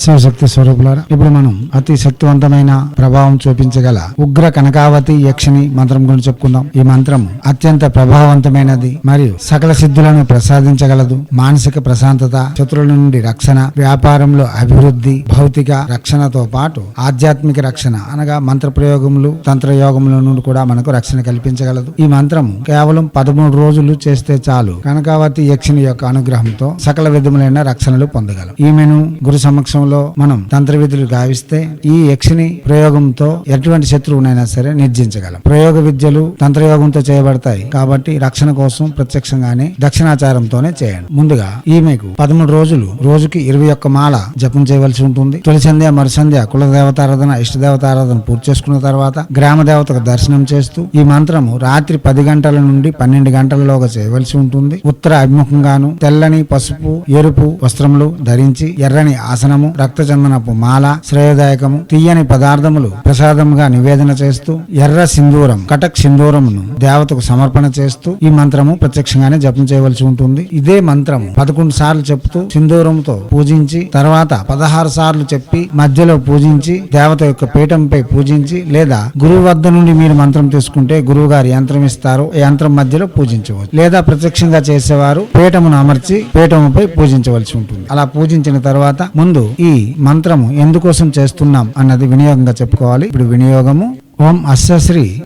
శివశక్తి స్వరూపులారా ఇప్పుడు మనం అతి శక్తివంతమైన ప్రభావం చూపించగల ఉగ్ర కనకావతి యక్షిని మంత్రం గురించి చెప్పుకుందాం. ఈ మంత్రం అత్యంత ప్రభావవంతమైనది మరియు సకల సిద్ధులను ప్రసాదించగలదు. మానసిక ప్రశాంతత శత్రుల నుండి రక్షణ వ్యాపారంలో అభివృద్ధి భౌతిక రక్షణతో పాటు ఆధ్యాత్మిక రక్షణ అనగా మంత్ర ప్రయోగములు తంత్ర యోగముల నుండి కూడా మనకు రక్షణ కల్పించగలదు. ఈ మంత్రం కేవలం పదమూడు రోజులు చేస్తే చాలు. కనకావతి యక్షిని యొక్క అనుగ్రహంతో సకల విధములైన రక్షణలు పొందగలం. ఈమెను గురు సమక్షం సమక్షంలో మనం తంత్ర విధులు గావిస్తే ఈ యక్షిని ప్రయోగంతో ఎటువంటి శత్రువునైనా సరే నిర్జించగలం. ప్రయోగ విద్యలు తంత్రయోగంతో చేయబడతాయి. కాబట్టి రక్షణ కోసం ప్రత్యక్షంగానే దక్షిణాచారంతోనే చేయండి. ముందుగా ఈమెకు పదమూడు రోజులు రోజుకి ఇరవై ఒక్క మాల జపం చేయవలసి ఉంటుంది. తొలి సంధ్య మరుసంధ్య కుల దేవతారాధన ఇష్ట దేవతారాధన పూర్తి చేసుకున్న తర్వాత గ్రామ దేవతకు దర్శనం చేస్తూ ఈ మంత్రము రాత్రి పది గంటల నుండి పన్నెండు గంటలలోగా చేయవలసి ఉంటుంది. ఉత్తర అభిముఖంగాను తెల్లని పసుపు ఎరుపు వస్త్రములు ధరించి ఎర్రని ఆసనము రక్తచందనపు మాల శ్రేయదాయకము తీయని పదార్థములు ప్రసాదముగా నివేదన చేస్తూ ఎర్ర సింధూరం కటక్ సింధూరమును దేవతకు సమర్పణ చేస్తూ ఈ మంత్రము ప్రత్యక్షంగానే జపం చేయవలసి ఉంటుంది. ఇదే మంత్రము పదకొండు సార్లు చెప్తూ సింధూరంతో పూజించి తర్వాత పదహారు సార్లు చెప్పి మధ్యలో పూజించి దేవత యొక్క పీఠంపై పూజించి లేదా గురువు వద్ద నుండి మీరు మంత్రం తీసుకుంటే గురువు గారు యంత్రం ఇస్తారు యంత్రం మధ్యలో పూజించవచ్చు. లేదా ప్రత్యక్షంగా చేసేవారు పీఠమును అమర్చి పీఠముపై పూజించవలసి ఉంటుంది. అలా పూజించిన తర్వాత ముందు ఈ మంత్రము ఎందుకోసం చేస్తున్నాం అన్నది వినియోగంగా చెప్పుకోవాలి. ఇప్పుడు వినియోగము ఓం అస్య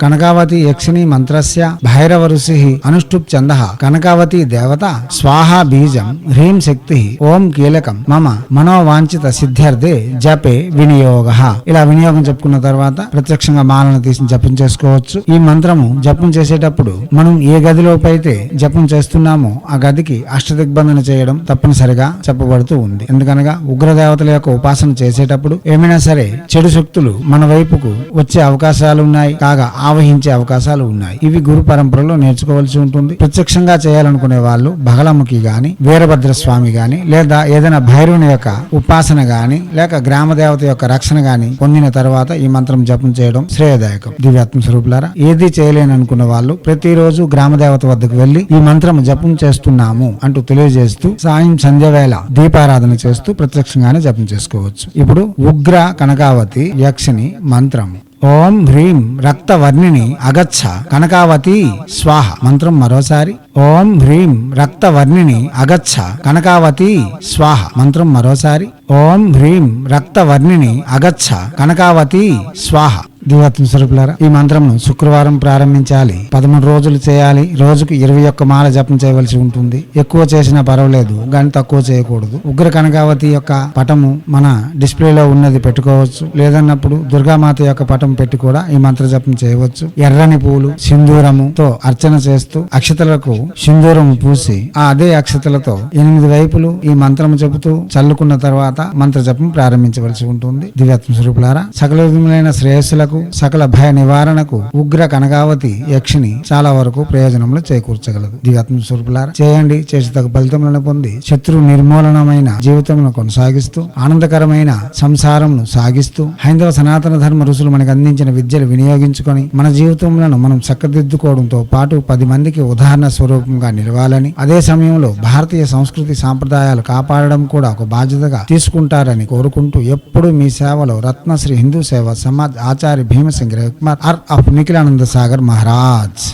కనకావతి యక్షిణి మంత్రస్య భైరవ ఋషి అనుష్ఠుప్ చంద కనకావతి దేవత స్వాహా బీజం హ్రీం శక్తి ఓం కీలకం మమ మనోవాంఛిత సిద్ధ్యర్థే జపే వినియోగ. ఇలా వినియోగం చెప్పుకున్న తర్వాత ప్రత్యక్షంగా మాలను తీసి జపం చేసుకోవచ్చు. ఈ మంత్రము జపం చేసేటప్పుడు మనం ఏ గదిలోపు అయితే జపం చేస్తున్నామో ఆ గదికి అష్టదిగ్బంధన చేయడం తప్పనిసరిగా చెప్పబడుతూ ఉంది. ఎందుకనగా ఉగ్రదేవతల యొక్క ఉపాసన చేసేటప్పుడు ఏమైనా సరే చెడు శక్తులు మన వైపుకు వచ్చే అవకాశం అవకాశాలు ఉన్నాయి కాగా ఆవహించే అవకాశాలు ఉన్నాయి. ఇవి గురు పరంపరలో నేర్చుకోవాల్సి ఉంటుంది. ప్రత్యక్షంగా చేయాలనుకునే వాళ్ళు బహలముఖి గాని వీరభద్ర స్వామి గాని లేదా ఏదైనా భైరవుని యొక్క ఉపాసన గాని లేక గ్రామ దేవత యొక్క రక్షణ గాని పొందిన తర్వాత ఈ మంత్రం జపం చేయడం శ్రేయదాయకం. దివ్యాత్మ స్వరూపులారా ఏది చేయలేని అనుకున్న వాళ్ళు ప్రతిరోజు గ్రామదేవత వద్దకు వెళ్ళి ఈ మంత్రం జపం చేస్తున్నాము అంటూ తెలియజేస్తూ సాయం సంధ్య వేళ దీపారాధన చేస్తూ ప్రత్యక్షంగానే జపం చేసుకోవచ్చు. ఇప్పుడు ఉగ్ర కనకావతి యక్షిని మంత్రము. ఓం హ్రీం రక్తవర్ణిని అగచ్చ కనకావతి స్వాహ. మంత్రం మరోసారి. ఓం హ్రీం రక్తవర్ణిని అగచ్చ కనకావతి స్వాహ. మంత్రం మరోసారి. ఓం హ్రీం రక్తవర్ణిని అగచ్చ కనకావతి స్వాహ. దివాత్మ స్వరూపులారా ఈ మంత్రంను శుక్రవారం ప్రారంభించాలి. పదమూడు రోజులు చేయాలి. రోజుకు ఇరవై ఒక్క మాల జపం చేయవలసి ఉంటుంది. ఎక్కువ చేసినా పర్వాలేదు కానీ తక్కువ చేయకూడదు. ఉగ్ర కనకావతి యొక్క పటము మన డిస్ప్లేలో ఉన్నది పెట్టుకోవచ్చు. లేదన్నప్పుడు దుర్గామాత యొక్క పటం పెట్టి కూడా ఈ మంత్ర జపం చేయవచ్చు. ఎర్రని పూలు సింధూరముతో అర్చన చేస్తూ అక్షతలకు సింధూరము పూసి ఆ అదే అక్షతలతో ఎనిమిది వైపులు ఈ మంత్రము చెబుతూ చల్లుకున్న తర్వాత మంత్ర జపం ప్రారంభించవలసి ఉంటుంది. దివ్యాత్మ స్వరూపులారా సకల విధములైన శ్రేయస్సులకు సకల భయ నివారణకు ఉగ్ర కనకావతి యక్షిని చాలా వరకు ప్రయోజనములు చేకూర్చగలదు. దివ్యాత్మ స్వరూపులారా చేయండి. చేసి తగు ఫలితములను పొంది శత్రు నిర్మూలనమైన జీవితమును కొనసాగిస్తూ ఆనందకరమైన సంసారమును సాగిస్తూ హైందవ సనాతన ధర్మ ఋషులు మనకు అందించిన విద్యలు వినియోగించుకొని మన జీవితములను మనం చక్కదిద్దుకోవడంతో పాటు పది మందికి ఉదాహరణ స్వరూపంగా నిలవాలని అదే సమయంలో భారతీయ సంస్కృతి సాంప్రదాయాలు కాపాడడం కూడా ఒక బాధ్యతగా తీసుకుంటారని కోరుకుంటూ ఎప్పుడు మీ సేవలో రత్నశ్రీ హిందూ సేవ సమాజ్ ఆచార్య भीमसिंह कुमार और के आनंद सागर महाराज